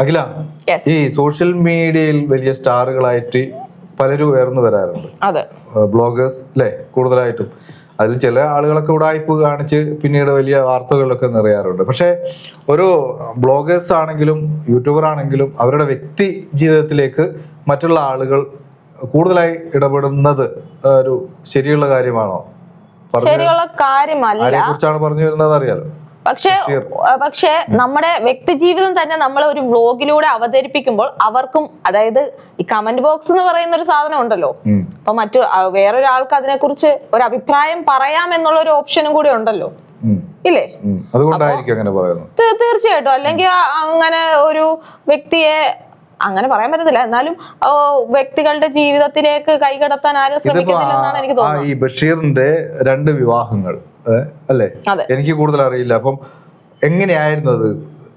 അഖില. ഈ സോഷ്യൽ മീഡിയയിൽ വലിയ സ്റ്റാറുകളായിട്ട് പലരും ഉയർന്നു വരാറുണ്ട്. അതെ. ബ്ലോഗേഴ്സ് അല്ലേ കൂടുതലായിട്ടും. അതിൽ ചില ആളുകളൊക്കെ ഉടായ്പ് കാണിച്ച് പിന്നീട് വലിയ വാർത്തകളിലൊക്കെ നിറയാറുണ്ട്. പക്ഷേ ഒരു ബ്ലോഗേഴ്സ് ആണെങ്കിലും യൂട്യൂബർ ആണെങ്കിലും അവരുടെ വ്യക്തി ജീവിതത്തിലേക്ക് മറ്റുള്ള ആളുകൾ കൂടുതലായി ഇടപെടുന്നത് ഒരു ശരിയുള്ള കാര്യമാണോ? ശരിയുള്ള കാര്യമല്ല. കുറിച്ചാണ് പറഞ്ഞു വരുന്നത് അറിയാലോ? പക്ഷേ പക്ഷേ നമ്മുടെ വ്യക്തി ജീവിതം തന്നെ നമ്മൾ ഒരു വ്ലോഗിലൂടെ അവതരിപ്പിക്കുമ്പോൾ അവർക്കും അതായത് ഈ കമന്റ് ബോക്സ് എന്ന് പറയുന്ന ഒരു സാധനം ഉണ്ടല്ലോ. അപ്പൊ മറ്റു വേറൊരാൾക്ക് അതിനെക്കുറിച്ച് ഒരു അഭിപ്രായം പറയാം എന്നുള്ള ഒരു ഓപ്ഷനും കൂടി ഉണ്ടല്ലോ. ഇല്ലേ. അതുകൊണ്ടായിരിക്കും അങ്ങനെ പറയുന്നത്. തീർച്ചയായിട്ടും. അല്ലെങ്കിൽ അങ്ങനെ ഒരു വ്യക്തിയെ അങ്ങനെ പറയാൻ പറ്റത്തില്ല. എന്നാലും വ്യക്തികളുടെ ജീവിതത്തിലേക്ക് കൈകടത്താൻ ആരും ശ്രമിക്കുന്നില്ലെന്നാണ് എനിക്ക് തോന്നുന്നത്. ഈ ബഷീറിന്റെ രണ്ട് വിവാഹങ്ങൾ. അല്ലേ? എനിക്ക് കൂടുതൽ അറിയില്ല. അപ്പം എങ്ങനെയായിരുന്നു അത്?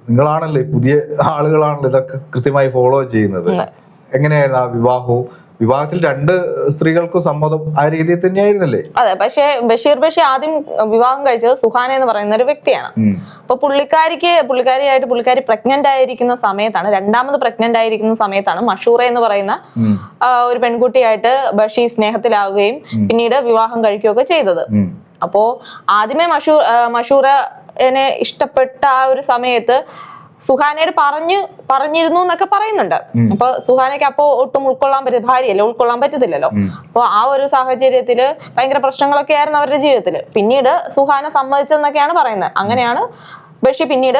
നിങ്ങളാണല്ലേ പുതിയ ആളുകളാണല്ലോ ഇതൊക്കെ കൃത്യമായി ഫോളോ ചെയ്യുന്നത്. എങ്ങനെയായിരുന്നു ആ വിവാഹവും? വിവാഹത്തിൽ രണ്ട് സ്ത്രീകൾക്കും സമ്മതം ആ രീതിയിൽ തന്നെയായിരുന്നല്ലേ? അതെ പക്ഷേ ബഷീർ ബഷീർ ആദ്യം വിവാഹം കഴിച്ചത് സുഹാന എന്ന് പറയുന്ന ഒരു വ്യക്തിയാണ്. അപ്പൊ പുള്ളിക്കാരിക്ക് പുള്ളിക്കാരിയായിട്ട് പുള്ളിക്കാരി പ്രഗ്നന്റ് ആയിരിക്കുന്ന സമയത്താണ് രണ്ടാമത് പ്രഗ്നന്റ് ആയിരിക്കുന്ന സമയത്താണ് മഷൂറ എന്ന് പറയുന്ന ഒരു പെൺകുട്ടിയായിട്ട് ബഷീർ സ്നേഹത്തിലാവുകയും പിന്നീട് വിവാഹം കഴിക്കുകയൊക്കെ ചെയ്തത്. അപ്പോ ആദ്യമേ മഷൂർ മഷൂറിനെ ഇഷ്ടപ്പെട്ട ആ ഒരു സമയത്ത് സുഹാനയോട് പറഞ്ഞു പറഞ്ഞിരുന്നു എന്നൊക്കെ പറയുന്നുണ്ട്. അപ്പൊ സുഹാനയ്ക്ക് അപ്പോ ഒട്ടും ഉൾക്കൊള്ളാൻ പറ്റും ഭാര്യയല്ലേ ഉൾക്കൊള്ളാൻ പറ്റത്തില്ലല്ലോ. അപ്പൊ ആ ഒരു സാഹചര്യത്തിൽ ഭയങ്കര പ്രശ്നങ്ങളൊക്കെ ആയിരുന്നു അവരുടെ ജീവിതത്തിൽ പിന്നീട് സുഹാന സമ്മതിച്ചെന്നൊക്കെയാണ് പറയുന്നത് അങ്ങനെയാണ് ബഷി പിന്നീട്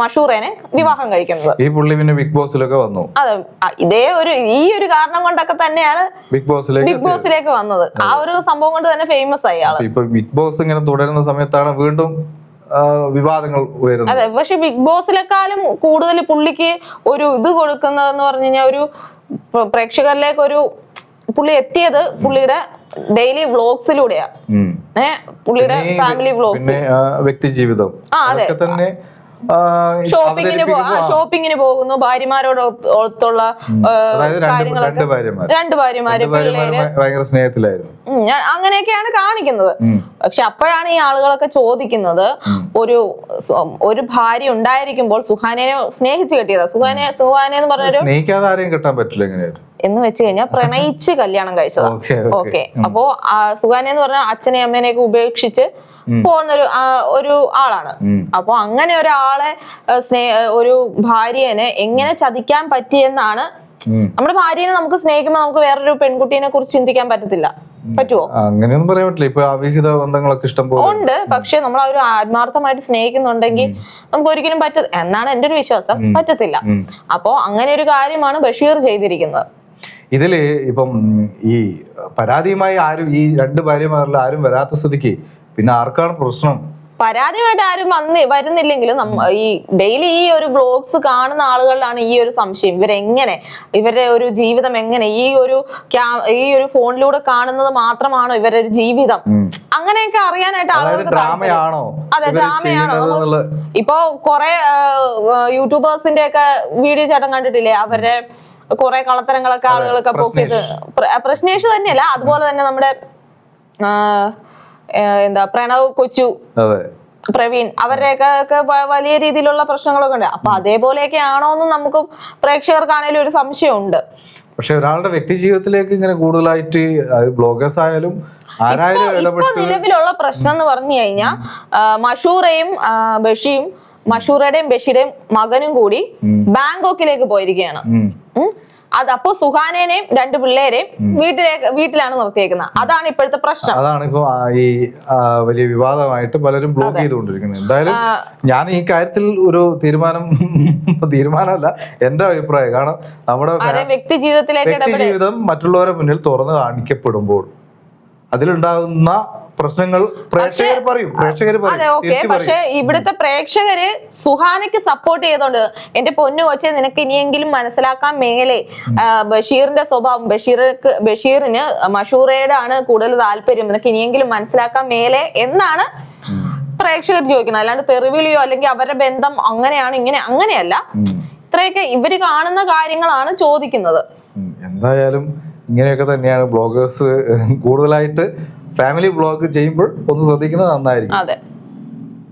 മഷൂറേനെ വിവാഹം കഴിക്കുന്നത്. ഈ പുള്ളി പിന്നെ ബിഗ് ബോസിലൊക്കെ വന്നു. അതെ ഇതേ ഒരു ഈ ഒരു കാരണം കൊണ്ടൊക്കെ തന്നെയാണ് ബിഗ് ബോസിലേക്ക് ബിഗ് ബോസിലേക്ക് വന്നത്. ആ ഒരു സംഭവം കൊണ്ട് തന്നെ ഫേമസ് ആയി ആൾ. ഇപ്പൊ ബിഗ് ബോസ് ഇങ്ങനെ തുടരുന്ന സമയത്താണ് വീണ്ടും വിവാദങ്ങൾ ഉയരുന്നത്. അതെ പക്ഷെ ബിഗ് ബോസിലെക്കാളും കൂടുതൽ പുള്ളിക്ക് ഒരു ഇത് കൊടുക്കുന്നതെന്ന് പറഞ്ഞു കഴിഞ്ഞാൽ ഒരു പ്രേക്ഷകരിലേക്ക് ഒരു പുള്ളി എത്തിയത് പുള്ളിയുടെ ഡെയിലി വ്ളോഗ്സിലൂടെയാ ഉം. ഏ പുള്ളിയുടെ ഫാമിലി വ്ലോഗ്സ് വ്യക്തി ജീവിതം. അതൊക്കെ തന്നെ ഷോപ്പിങ്ങിന് ഷോപ്പിങ്ങിന് പോകുന്നു. ഭാര്യമാരോടൊത്തുള്ള കാര്യങ്ങളൊക്കെ. രണ്ട് ഭാര്യമാര്. പിള്ളേര്. സ്നേഹത്തിലായിരുന്നു. ഞാൻ- അങ്ങനെയൊക്കെയാണ് കാണിക്കുന്നത്. പക്ഷെ അപ്പോഴാണ് ഈ ആളുകളൊക്കെ ചോദിക്കുന്നത് ഒരു ഒരു ഭാര്യ ഉണ്ടായിരിക്കുമ്പോൾ സുഹാനെ സ്നേഹിച്ചു കെട്ടിയതാ. സുഹാനെ സുഹാനെ എന്ന് പറഞ്ഞൊരു സ്നേഹിക്കാതെ ആരെയും കിട്ടാൻ പറ്റില്ല എങ്ങനെയായിട്ട് എന്ന് വെച്ച് കഴിഞ്ഞാൽ പ്രണയിച്ച് കല്യാണം കഴിച്ചതാ. ഓക്കെ അപ്പോ ആ സുഹാന എന്ന് പറഞ്ഞാൽ അച്ഛനെ അമ്മേനെയൊക്കെ ഉപേക്ഷിച്ച് പോകുന്നൊരു ഒരു ആളാണ്. അപ്പൊ അങ്ങനെ ഒരാളെ സ്നേഹ ഒരു ഭാര്യനെ എങ്ങനെ ചതിക്കാൻ പറ്റിയെന്നാണ്. നമ്മുടെ ഭാര്യനെ നമുക്ക് സ്നേഹിക്കുമ്പോൾ നമുക്ക് വേറൊരു പെൺകുട്ടീനെ കുറിച്ച് ചിന്തിക്കാൻ പറ്റത്തില്ല. പറ്റുമോ അങ്ങനെയൊന്നും പറയാൻ പറ്റില്ല. ഇപ്പൊ അവിഹിത ബന്ധങ്ങളൊക്കെ ഇഷ്ടം പോലെ ഉണ്ട്. പക്ഷെ നമ്മൾ ആ ഒരു ആത്മാർത്ഥമായിട്ട് സ്നേഹിക്കുന്നുണ്ടെങ്കിൽ നമുക്ക് ഒരിക്കലും പറ്റ എന്നാണ് എന്റെ ഒരു വിശ്വാസം. പറ്റത്തില്ല. അപ്പോ അങ്ങനെ ഒരു കാര്യമാണ് ബഷീർ ചെയ്തിരിക്കുന്നത്. ഇതിൽ ഇപ്പം ഈ പരാതിയുമായി ആരും ഈ രണ്ട് ഭാര്യമാരിൽ ആരും വരാത്ത സ്ഥിതിക്ക് പിന്നെ ആർക്കാണ് പ്രശ്നം? പരാതിയുമായിട്ട് ആരും വന്ന് വരുന്നില്ലെങ്കിലും നമ്മ ഈ ഡെയിലി ഈ ഒരു ബ്ലോഗ്സ് കാണുന്ന ആളുകളിലാണ് ഈ ഒരു സംശയം. ഇവരെങ്ങനെ? ഇവരുടെ ഒരു ജീവിതം എങ്ങനെ? ഈ ഒരു ക്യാ- ഈ ഒരു ഫോണിലൂടെ കാണുന്നത് മാത്രമാണോ ഇവരുടെ ഒരു ജീവിതം. അങ്ങനെയൊക്കെ അറിയാനായിട്ട് ആളുകൾക്ക് ഡ്രാമയാണോ അതെ ഡ്രാമയാണോ? ഇപ്പൊ കൊറേ യൂട്യൂബേഴ്സിന്റെ ഒക്കെ വീഡിയോ ചേട്ടൻ കണ്ടിട്ടില്ലേ? അവരുടെ കുറെ കളത്തരങ്ങളൊക്കെ ആളുകളൊക്കെ പൊക്കിയത്. പ്ര- പ്രശ്നേഷ് തന്നെയല്ല അതുപോലെ തന്നെ നമ്മുടെ എന്താ പ്രണവ് കൊച്ചു പ്രവീൺ അവരുടെയൊക്കെ വലിയ രീതിയിലുള്ള പ്രശ്നങ്ങളൊക്കെ ഉണ്ട്. അപ്പൊ അതേപോലെയൊക്കെ ആണോ എന്ന് നമുക്ക് പ്രേക്ഷകർക്കാണേലും ഒരു സംശയമുണ്ട്. പക്ഷെ ഒരാളുടെ വ്യക്തി ജീവിതത്തിലേക്ക് ഇങ്ങനെ കൂടുതലായിട്ട് ബ്ലോഗേഴ്സ് ആയാലും ആരായാലും നിലവിലുള്ള പ്രശ്നം എന്ന് പറഞ്ഞു കഴിഞ്ഞാൽ മഷൂറയും ബഷിയും ബഷീം മഷൂറയുടെയും ബഷീറുടെയും മകനും കൂടി ബാങ്കോക്കിലേക്ക് പോയിരിക്കുകയാണ്. അത് അപ്പോ സുഹാനേനെയും രണ്ട് പിള്ളേരെയും വീട്ടിലേക്ക് വീട്ടിലാണ് നിർത്തിയേക്കുന്നത്. അതാണ് ഇപ്പോഴത്തെ പ്രശ്നം. അതാണ് ഇപ്പോ ഈ വലിയ വിവാദമായിട്ട് പലരും ബ്ലോക്ക് ചെയ്തുകൊണ്ടിരിക്കുന്നത്. എന്തായാലും ഞാൻ ഈ കാര്യത്തിൽ ഒരു തീരുമാനം തീരുമാനമല്ല എന്റെ അഭിപ്രായം. കാരണം നമ്മുടെ വ്യക്തി ജീവിതത്തിലേക്ക് ജീവിതം മറ്റുള്ളവരെ മുന്നിൽ തുറന്നു കാണിക്കപ്പെടുമ്പോൾ അതിലുണ്ടാകുന്ന പ്രശ്നങ്ങൾ പ്രേക്ഷകർ പറയും പ്രേക്ഷകർ അതെ ഓക്കെ. പക്ഷെ ഇവിടുത്തെ പ്രേക്ഷകര് സുഹാനയ്ക്ക് സപ്പോർട്ട് ചെയ്തോണ്ട് എന്റെ പൊന്നു കൊച്ചെ നിനക്ക് ഇനിയെങ്കിലും മനസ്സിലാക്കാൻ മേലെ ബഷീറിന്റെ സ്വഭാവം ബഷീർക്ക് ബഷീറിന് മഷൂറയുടെ ആണ് കൂടുതൽ താല്പര്യം. നിനക്ക് ഇനിയെങ്കിലും മനസ്സിലാക്കാൻ മേലെ എന്നാണ് പ്രേക്ഷകർ ചോദിക്കുന്നത്. അല്ലാണ്ട് തെറിവിളിയോ അല്ലെങ്കിൽ അവരുടെ ബന്ധം അങ്ങനെയാണ് ഇങ്ങനെ അങ്ങനെയല്ല. ഇത്രയൊക്കെ ഇവർ കാണുന്ന കാര്യങ്ങളാണ് ചോദിക്കുന്നത്. എന്തായാലും ഇങ്ങനെയൊക്കെ തന്നെയാണ് ബ്ലോഗേഴ്സ് കൂടുതലായിട്ട് ഫാമിലി ബ്ലോഗ് ചെയ്യുമ്പോൾ ഒന്ന് ശ്രദ്ധിക്കുന്നത് നന്നായിരിക്കും.